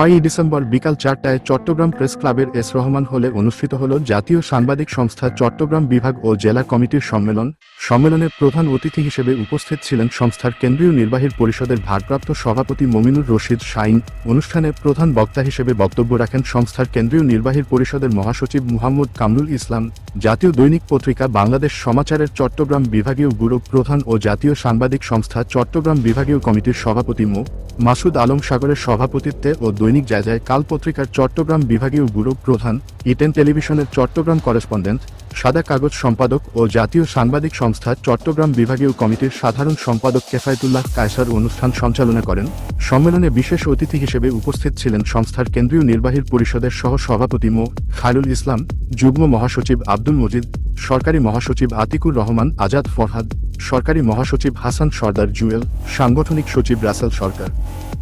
ছয়ই ডিসেম্বর বিকাল চারটায় চট্টগ্রাম প্রেস ক্লাবের এস রহমান হলে অনুষ্ঠিত হল জাতীয় সাংবাদিক সংস্থা চট্টগ্রাম বিভাগ ও জেলা কমিটির সম্মেলন। সম্মেলনের প্রধান অতিথি হিসেবে উপস্থিত ছিলেন সংস্থার কেন্দ্রীয় নির্বাহী পরিষদের ভারপ্রাপ্ত সভাপতি মমিনুর রশিদ শাইন। অনুষ্ঠানে প্রধান বক্তা হিসেবে বক্তব্য রাখেন সংস্থার কেন্দ্রীয় নির্বাহী পরিষদের মহাসচিব মুহাম্মদ কামরুল ইসলাম। জাতীয় দৈনিক পত্রিকা বাংলাদেশ সমাচারের চট্টগ্রাম বিভাগীয় ব্যুরো প্রধান ও জাতীয় সাংবাদিক সংস্থা চট্টগ্রাম বিভাগীয় কমিটির সভাপতি মো। মাসুদ আলম সাগরের সভাপতিত্বে ও দৈনিক জায়জায় কাল পত্রিকার চট্টগ্রাম বিভাগীয় ব্যুরো প্রধান ইটেন টেলিভিশনের চট্টগ্রাম করেসপন্ডেন্ট সাদা কাগজ সম্পাদক ও জাতীয় সাংবাদিক সংস্থা চট্টগ্রাম বিভাগীয় কমিটির সাধারণ সম্পাদক কেফায়তুল্লাহ কায়সার অনুষ্ঠান সঞ্চালনা করেন। সম্মেলনে বিশেষ অতিথি হিসেবে উপস্থিত ছিলেন সংস্থার কেন্দ্রীয় নির্বাহী পরিষদের সহ সভাপতি মো. খায়রুল ইসলাম, যুগ্ম মহাসচিব আব্দুল মজিদ, সরকারি মহাসচিব আতিকুর রহমান, আজাদ ফরহাদ, সরকারি মহাসচিব হাসান সর্দার জুয়েল, সাংগঠনিক সচিব রাসেল সরকার।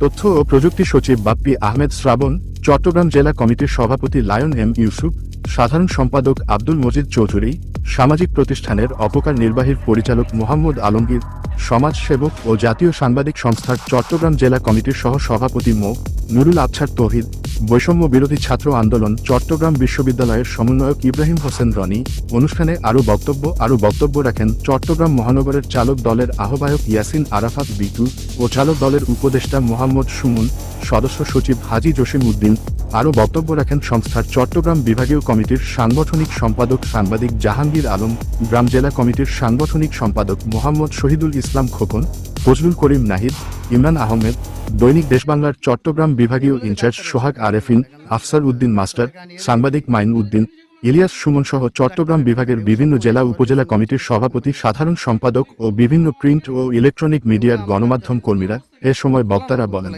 তথ্য ও প্রযুক্তি সচিব বাপ্পি আহমেদ শ্রাবণ চট্টগ্রাম জেলা কমিটির সভাপতি লায়ন এম ইউসুফ, সাধারণ সম্পাদক আব্দুল মজিদ চৌধুরী, সামাজিক প্রতিষ্ঠানের অপকার নির্বাহীর পরিচালক মোহাম্মদ আলমগীর, সমাজসেবক ও জাতীয় সাংবাদিক সংস্থার চট্টগ্রাম জেলা কমিটির সহ সভাপতি মো. নুরুল আবছার তৌহিদ বৈষম্য বিরোধী ছাত্র আন্দোলন চট্টগ্রাম বিশ্ববিদ্যালয়ের সমন্বয়ক ইব্রাহিম হোসেন রনি অনুষ্ঠানে আরও বক্তব্য আরও বক্তব্য রাখেন চট্টগ্রাম মহানগরের চালক দলের আহ্বায়ক ইয়াসিন আরাফাত বিটু ও চালক দলের উপদেষ্টা মোহাম্মদ সুমন, সদস্য সচিব হাজি জসিম উদ্দিন। আরও বক্তব্য রাখেন সংস্থার চট্টগ্রাম বিভাগীয় কমিটির সাংগঠনিক সম্পাদক সাংবাদিক জাহাঙ্গীর আলম, গ্রাম জেলা কমিটির সাংগঠনিক সম্পাদক মোহাম্মদ শহীদুল ইসলাম খোকন, ফজলুল করিম নাহিদ, ইমরান আহমেদ দৈনিক দেশবাংলার চট্টগ্রাম বিভাগীয় in charge Sohag Arefin Afsar Uddin master সাংবাদিক মাইন উদ্দিন ইলিয়াস সুমন সহ চট্টগ্রাম বিভাগের বিভিন্ন জেলা উপজেলা কমিটির সভাপতি, সাধারণ সম্পাদক ও বিভিন্ন প্রিন্ট ও ইলেকট্রনিক মিডিয়ার গণমাধ্যম কর্মীরা এ সময় বক্তারা বলেন।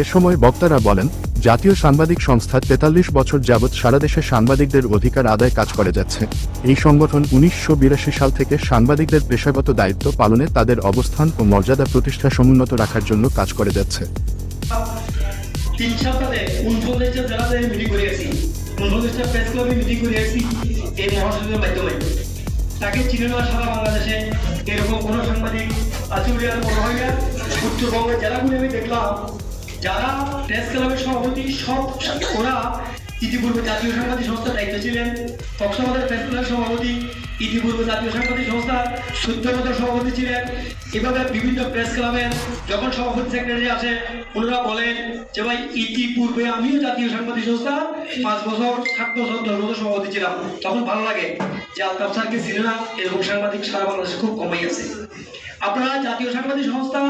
এ সময় বক্তারা বলেন, জাতীয় সাংবাদিক সংস্থা তেতাল্লিশ বছর যাবৎ সারা দেশে সাংবাদিকদের অধিকার আদায় কাজ করে যাচ্ছে। এই সংগঠন উনিশশো বিরাশি সাল থেকে সাংবাদিকদের পেশাগত দায়িত্ব পালনে তাদের অবস্থান ও মর্যাদা প্রতিষ্ঠা সমুন্নত রাখার জন্য কাজ করে যাচ্ছে। তিন সপ্তাহে জেলাতে করে আসি উনচল্লিশটা প্রেস ক্লাবে মিটিং করে আসি এই মহাসচিবের মাধ্যমে। তাকে চিনে নেওয়া সারা বাংলাদেশে এরকম কোনো সাংবাদিক, আচুরি আর মনে হয় না। উত্তরবঙ্গের জেলাগুলি আমি দেখলাম, যারা প্রেস ক্লাবের সভাপতি, সব ওরা ইতিপূর্বে জাতীয় সাংবাদিক সংস্থার দায়িত্ব ছিলেন কক্সবাজার প্রেস ক্লাবের সভাপতি, ইতিপূর্বে জাতীয় সাংবাদিক সংস্থা সূত্রপথের সভাপতি ছিলেন। এভাবে বিভিন্ন প্রেস ক্লাবের যখন সভাপতি সেক্রেটারি আসে, ওনারা বলেন যে, ভাই, ইতিপূর্বে আমিও জাতীয় সাংবাদিক সংস্থা পাঁচ বছর, সাত বছর, দশ বছর সভাপতি ছিলাম। তখন ভালো লাগে যে আলতাফ স্যারকে ছিল না, এরকম সাংবাদিক সারা বাংলাদেশে খুব কমই আছে। আপনারা জাতীয় সাংবাদিক সংস্থা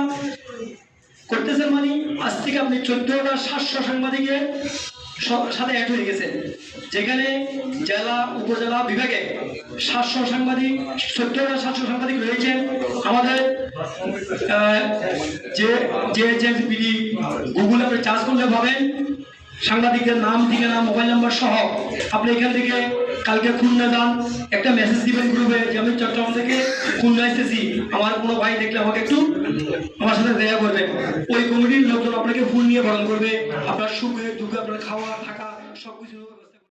করতেছেন মানে আজ থেকে আপনি চোদ্দটা সাতশো সাংবাদিকের সাথে অ্যাড হয়ে গেছে। যেখানে জেলা, উপজেলা বিভাগে সাতশো সাংবাদিক চোদ্দটা সাতশো সাংবাদিক রয়েছেন। আমাদের যে যে যে বিডি গুগল আপনি চার্জ করলে পাবেন। সাংবাদিকদের নাম, ঠিকানা, মোবাইল নাম্বার সহ আপনি এখান থেকে কালকে খুলনা যান। একটা মেসেজ দিবেন গ্রুপে যে, আমি চট্টগ্রাম থেকে খুলনা এসেছি। আমার কোনো ভাই দেখলে আমাকে একটু আমার সাথে দেখা করবেন। ওই লোকজন আপনাকে ভুল নিয়ে পালন করবে। আপনার সুখে দুঃখে আপনার খাওয়া থাকা সবকিছু।